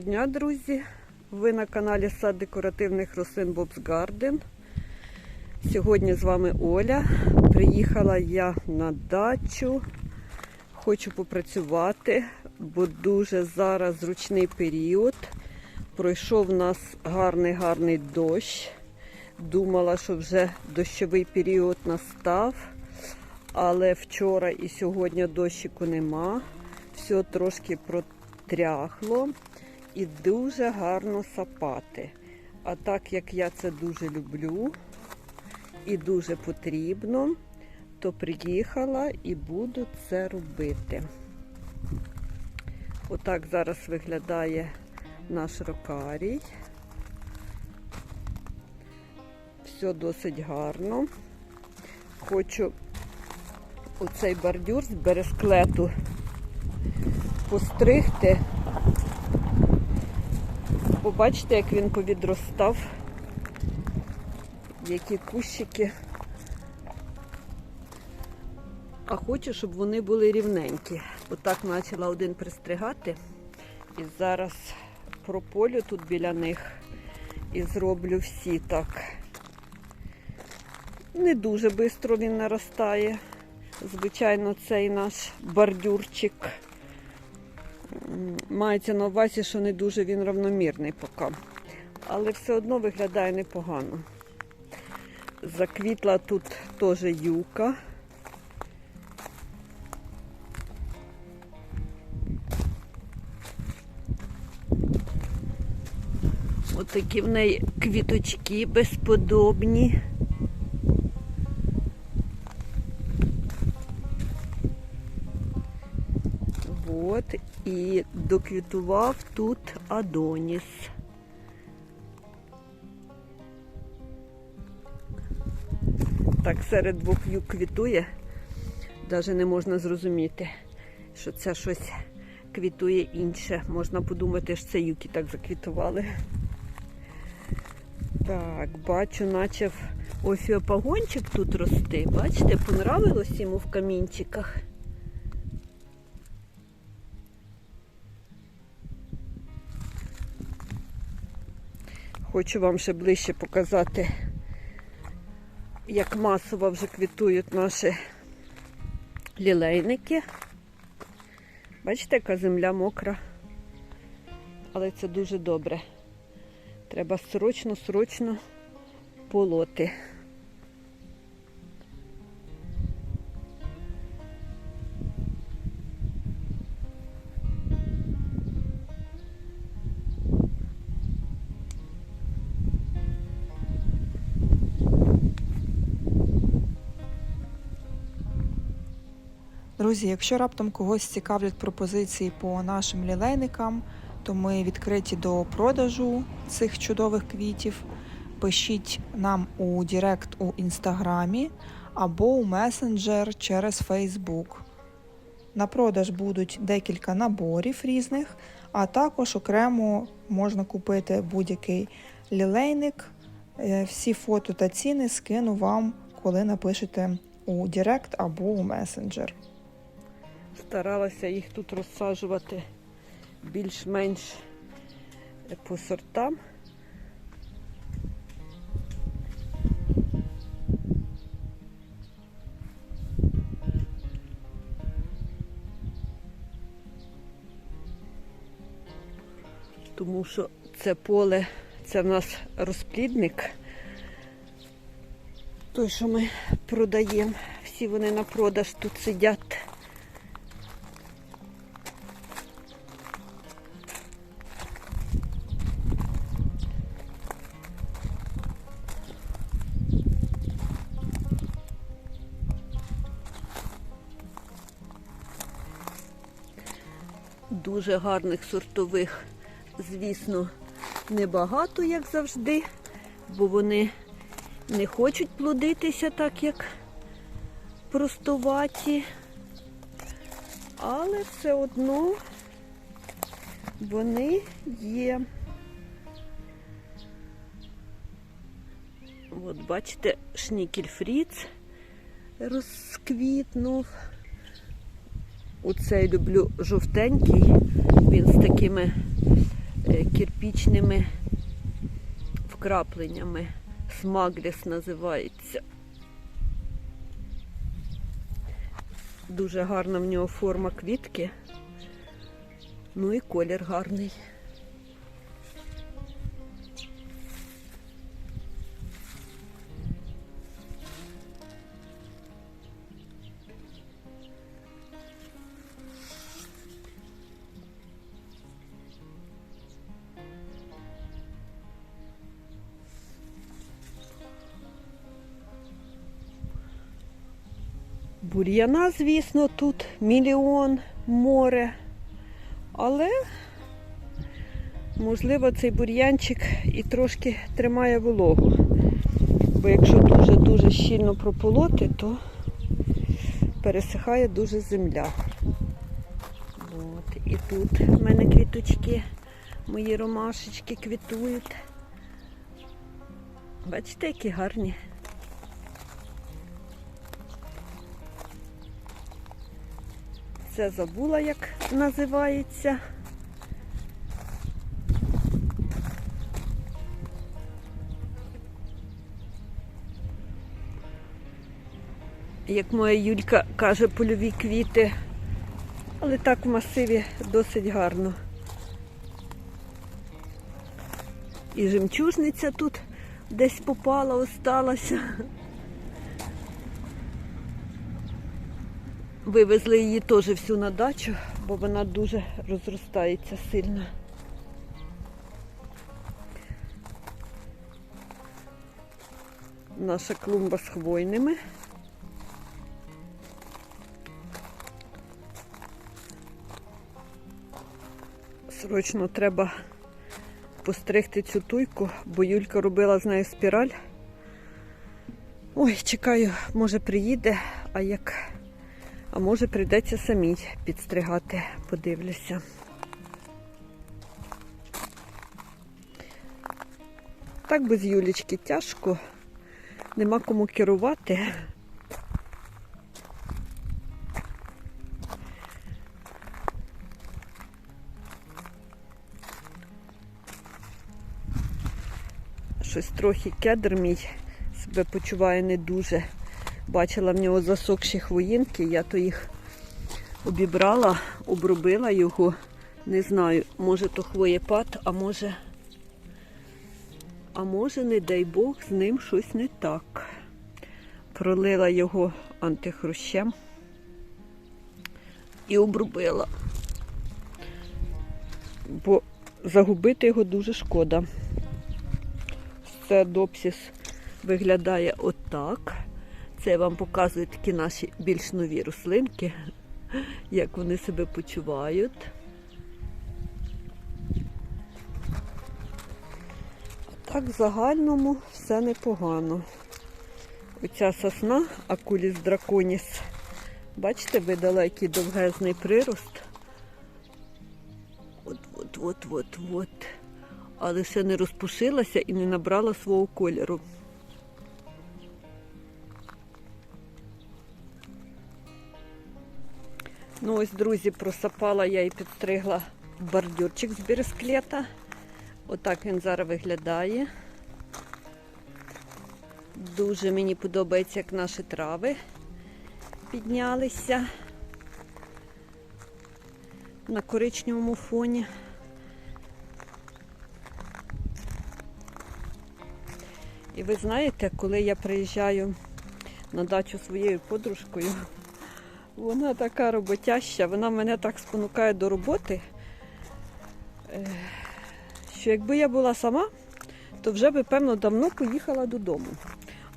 дня, друзі! Ви на каналі Сад декоративних рослин Bob's Garden. Сьогодні з вами Оля. Приїхала я на дачу. Хочу попрацювати, бо дуже зараз зручний період. Пройшов у нас гарний-гарний дощ. Думала, що вже дощовий період настав, але вчора і сьогодні дощику нема. Все трошки протряхло і дуже гарно сапати. А так як я це дуже люблю і дуже потрібно, то приїхала і буду це робити. Отак зараз виглядає наш рокарій. Все досить гарно. Хочу оцей бордюр з бересклету постригти. Побачите, як він повідростав, які кущики. А хочу, щоб вони були рівненькі. Отак почала один пристригати. І зараз прополю тут біля них і зроблю всі так. Не дуже швидко він наростає. Звичайно, цей наш бордюрчик. Мається на увазі, що не дуже він равномірний поки. Але все одно виглядає непогано. Заквітла тут теж юка. Отакі в неї квіточки безподобні. І доквітував тут Адоніс. Так серед двох юг квітує. Навіть не можна зрозуміти, що це щось квітує інше. Можна подумати, що це юки так заквітували. Так, бачу, наче офіопагончик тут рости. Бачите, понравилось йому в камінчиках. Хочу вам ще ближче показати, як масово вже квітують наші лілейники. Бачите, яка земля мокра. Але це дуже добре. Треба срочно-срочно полоти. Друзі, якщо раптом когось цікавлять пропозиції по нашим лілейникам, то ми відкриті до продажу цих чудових квітів. Пишіть нам у Директ у інстаграмі або у месенджер через Фейсбук. На продаж будуть декілька наборів різних, а також окремо можна купити будь-який лілейник. Е, Всі фото та ціни скину вам, коли напишете у Директ або у месенджер. Старалася їх тут розсаджувати більш-менш по сортам. Тому що це поле, це в нас розплідник. Той, що ми продаємо. Всі вони на продаж тут сидять. Дуже гарних сортових, звісно, небагато, як завжди, бо вони не хочуть плодитися так, як простуваті. Але все одно вони є. От бачите, шнікель фріц Оцей люблю жовтенький, він з такими е, е, вкрапленнями. Смагліс називається. Дуже гарна в нього форма квітки. Ну і колір гарний. Бур'яна, звісно, тут мільйон море. Але, можливо, цей бур'янчик і трошки тримає вологу. Бо якщо дуже-дуже щільно прополоти, то пересихає дуже земля. От. І тут в мене квіточки, мої ромашечки квітують. Бачите, які гарні. Це забула, як називається. Як моя Юлька каже, польові квіти. Але так в масиві досить гарно. І жемчужниця тут десь попала, осталася. Вивезли її теж всю на дачу, бо вона дуже розростається сильно. Наша клумба з хвойними. Срочно треба постригти цю туйку, бо Юлька робила з нею спіраль. Ой, чекаю, може приїде, а як а може прийдеться самій підстригати, подивлюся. Так без Юлічки тяжко, нема кому керувати. Щось трохи кедр мій себе почуває не дуже. Бачила в нього засохші хвоїнки, я то їх обібрала, обробила його. Не знаю, може то хвоєпад, а може, а може, не дай Бог, з ним щось не так. Пролила його антихрущем і обробила. Бо загубити його дуже шкода. Це допсіс виглядає отак. Це я вам показую такі наші більш нові рослинки, як вони себе почувають. Так в загальному все непогано. Оця сосна Акуліс драконіс. Бачите, видала який довгезний прирост. От-от-от-от-от. Але ще не розпушилася і не набрала свого кольору. Ну ось, друзі, просапала я і підстригла бордюрчик з бересклета. Отак він зараз виглядає. Дуже мені подобається, як наші трави піднялися на коричневому фоні. І ви знаєте, коли я приїжджаю на дачу своєю подружкою, вона така роботяща, вона мене так спонукає до роботи, е, що якби я була сама, то вже би, певно, давно поїхала додому.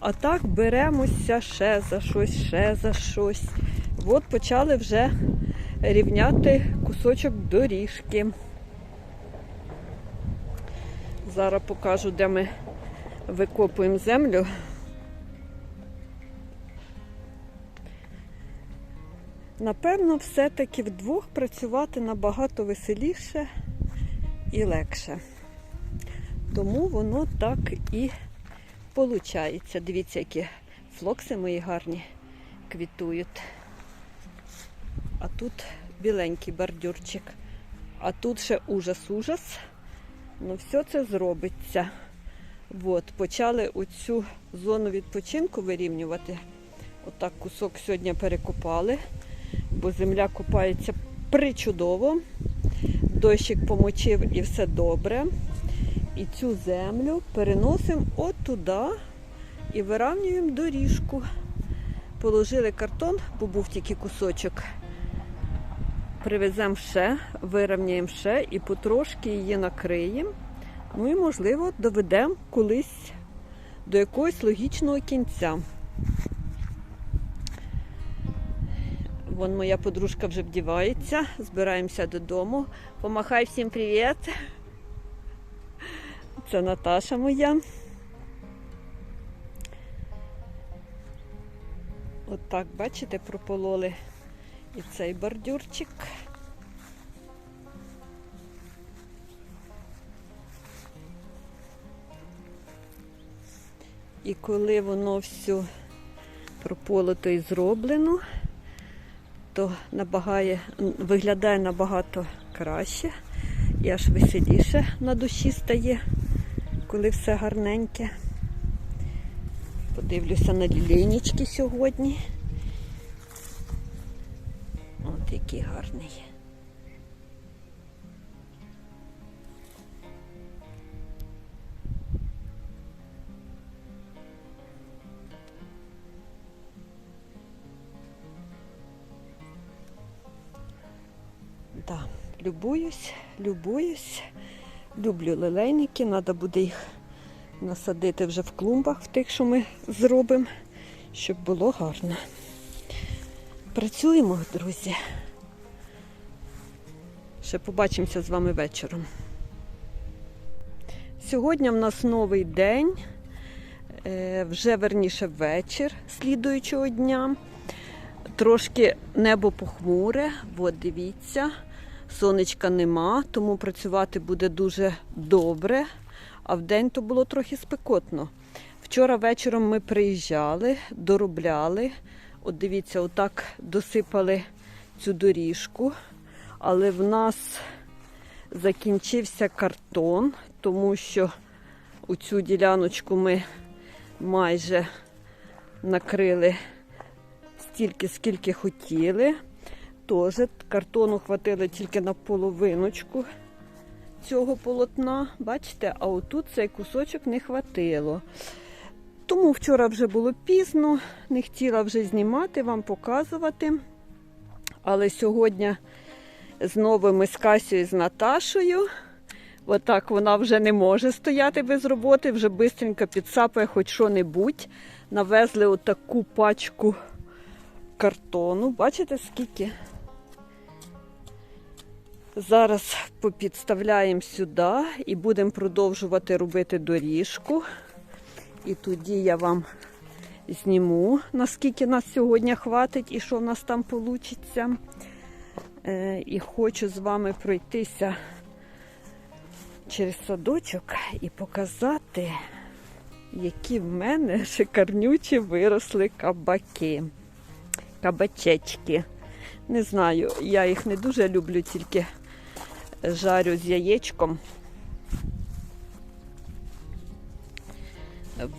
А так беремося ще за щось, ще за щось. От почали вже рівняти кусочок доріжки. Зараз покажу, де ми викопуємо землю. Напевно, все-таки вдвох працювати набагато веселіше і легше. Тому воно так і виходить. Дивіться, які флокси мої гарні квітують. А тут біленький бордюрчик. А тут ще ужас-ужас. Ну, все це зробиться. От, почали оцю зону відпочинку вирівнювати. Отак кусок сьогодні перекопали, бо земля копається причудово. Дощик помочив і все добре. І цю землю переносимо от туди і виравнюємо доріжку. Положили картон, бо був тільки кусочок. Привеземо ще, вирівняємо ще і потрошки її накриємо. Ну і, можливо, доведемо колись до якогось логічного кінця. Вон моя подружка вже вдівається, збираємося додому. Помахай всім привіт. Це Наташа моя. Отак, бачите, пропололи і цей бордюрчик. І коли воно все прополото і зроблено, то набагає, виглядає набагато краще і аж веселіше на душі стає, коли все гарненьке. Подивлюся на лілейнички сьогодні. От який гарний. Да, любуюсь, любуюсь. Люблю лилейники, треба буде їх насадити вже в клумбах, в тих, що ми зробимо, щоб було гарно. Працюємо, друзі. Ще побачимося з вами вечором. Сьогодні в нас новий день, е, вже верніше вечір слідуючого дня. Трошки небо похмуре, от дивіться, сонечка нема, тому працювати буде дуже добре, а вдень то було трохи спекотно. Вчора вечором ми приїжджали, доробляли. От дивіться, отак досипали цю доріжку, але в нас закінчився картон, тому що у цю діляночку ми майже накрили стільки, скільки хотіли. Теж картону хватило тільки на половиночку цього полотна. Бачите, а отут цей кусочок не хватило. Тому вчора вже було пізно, не хотіла вже знімати, вам показувати. Але сьогодні знову ми з Касією з Наташою. Отак вона вже не може стояти без роботи, вже швидко підсапає хоч що-небудь. Навезли отаку пачку картону. Бачите, скільки? Зараз попідставляємо сюди і будемо продовжувати робити доріжку. І тоді я вам зніму, наскільки нас сьогодні хватить і що в нас там вийде. І хочу з вами пройтися через садочок і показати, які в мене шикарнючі виросли кабаки. Кабачечки. Не знаю, я їх не дуже люблю, тільки жарю з яєчком.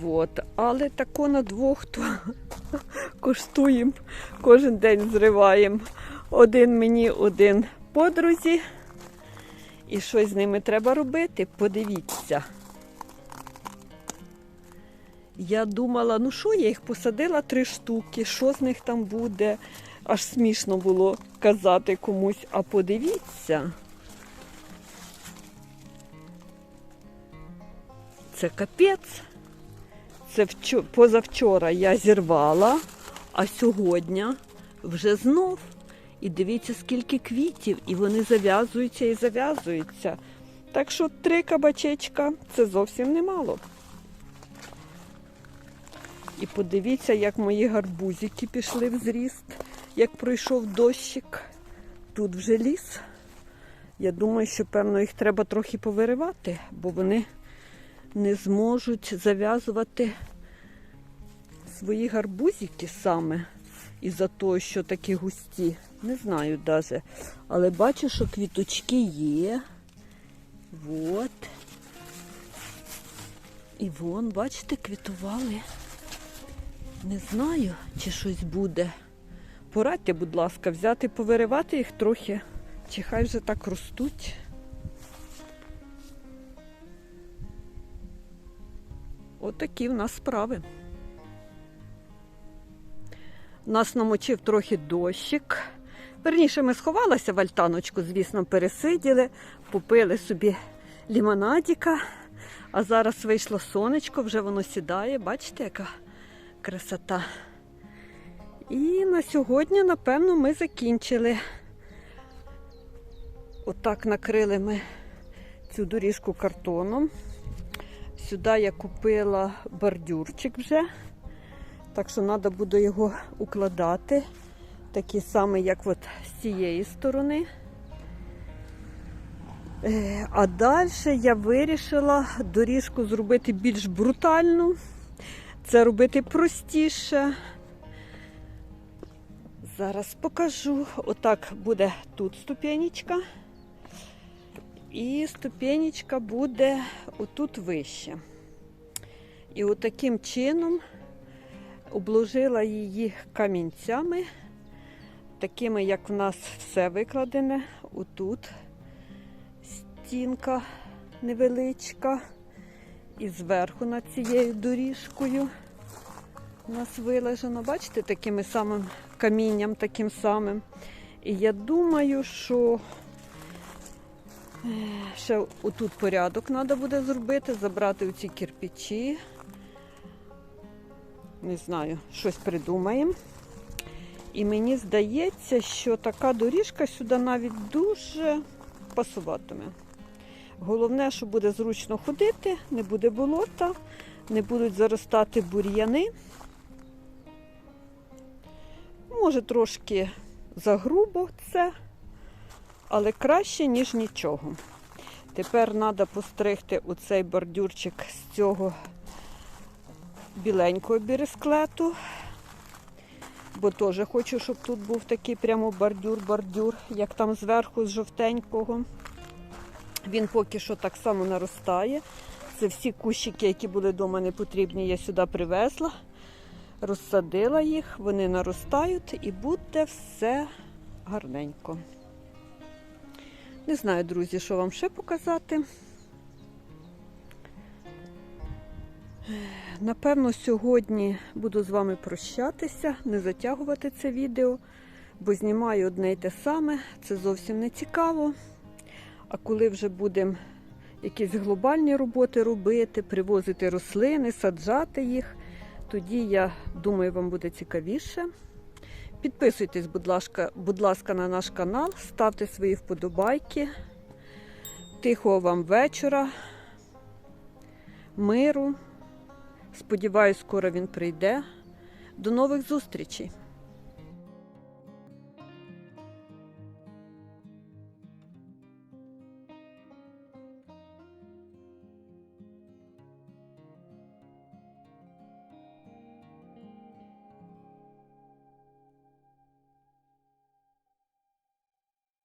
Вот. Але тако на двох то коштуємо, кожен день зриваємо. Один мені, один подрузі. І щось з ними треба робити. Подивіться. Я думала, ну що, я їх посадила три штуки, що з них там буде. Аж смішно було казати комусь, а подивіться. Це капець. Це вчо- позавчора я зірвала, а сьогодні вже знов. І дивіться, скільки квітів, і вони зав'язуються і зав'язуються. Так що три кабачечка це зовсім немало. І подивіться, як мої гарбузики пішли в зріст, як пройшов дощик. Тут вже ліс. Я думаю, що, певно, їх треба трохи повиривати, бо вони не зможуть зав'язувати свої гарбузики саме із-за того, що такі густі. Не знаю навіть. Але бачу, що квіточки є. От. І вон, бачите, квітували. Не знаю, чи щось буде. Порадьте, будь ласка, взяти, повиривати їх трохи, чи хай вже так ростуть. Отакі в нас справи. Нас намочив трохи дощик. Верніше, ми сховалися в альтаночку, звісно, пересиділи, попили собі лімонадіка. А зараз вийшло сонечко, вже воно сідає. Бачите, яка красота. І на сьогодні, напевно, ми закінчили. Отак накрили ми цю доріжку картоном. Сюди я купила бордюрчик вже. Так що треба буде його укладати. Такий самий, як от з цієї сторони. Е, А далі я вирішила доріжку зробити більш брутальну. Це робити простіше. Зараз покажу. Отак буде тут ступенечка. І ступенечка буде отут вище. І отаким чином обложила її камінцями, такими, як в нас все викладене. Отут стінка невеличка. І зверху над цією доріжкою у нас вилежено, бачите, таким самим камінням, таким самим. І я думаю, що ще отут порядок треба буде зробити, забрати оці кирпичі. Не знаю, щось придумаємо. І мені здається, що така доріжка сюди навіть дуже пасуватиме. Головне, що буде зручно ходити, не буде болота, не будуть заростати бур'яни. Може, трошки загрубо це, але краще, ніж нічого. Тепер треба постригти оцей бордюрчик з цього біленького біресклету. Бо теж хочу, щоб тут був такий прямо бордюр-бордюр, як там зверху з жовтенького. Він поки що так само наростає. Це всі кущики, які були до мене потрібні, я сюди привезла, розсадила їх, вони наростають і буде все гарненько. Не знаю, друзі, що вам ще показати. Напевно, сьогодні буду з вами прощатися, не затягувати це відео, бо знімаю одне й те саме, це зовсім не цікаво. А коли вже будемо якісь глобальні роботи робити, привозити рослини, саджати їх, тоді, я думаю, вам буде цікавіше. Підписуйтесь, будь ласка, будь ласка, на наш канал, ставте свої вподобайки. Тихого вам вечора, миру. Сподіваюсь, скоро він прийде. До нових зустрічей!